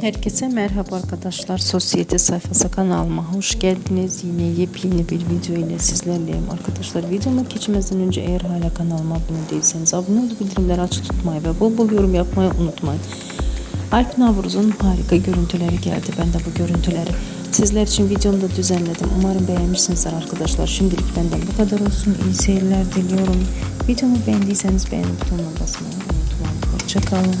Herkese merhaba arkadaşlar. Sosyete sayfası kanalıma hoş geldiniz. Yine yepyeni bir video ile sizlerleyim arkadaşlar. Videoma geçmeden önce eğer hala kanalıma abone değilseniz abone olup bildirimleri açık tutmayı ve bol bol yorum yapmayı unutmayın. Alp Navruz'un harika görüntüleri geldi. Ben de bu görüntüleri sizler için videomda düzenledim. Umarım beğenmişsinizdir arkadaşlar. Şimdilik benden bu kadar olsun. İyi seyirler diliyorum. Videomu beğendiyseniz beğen butonuna basmayı unutmayın. Hoşçakalın.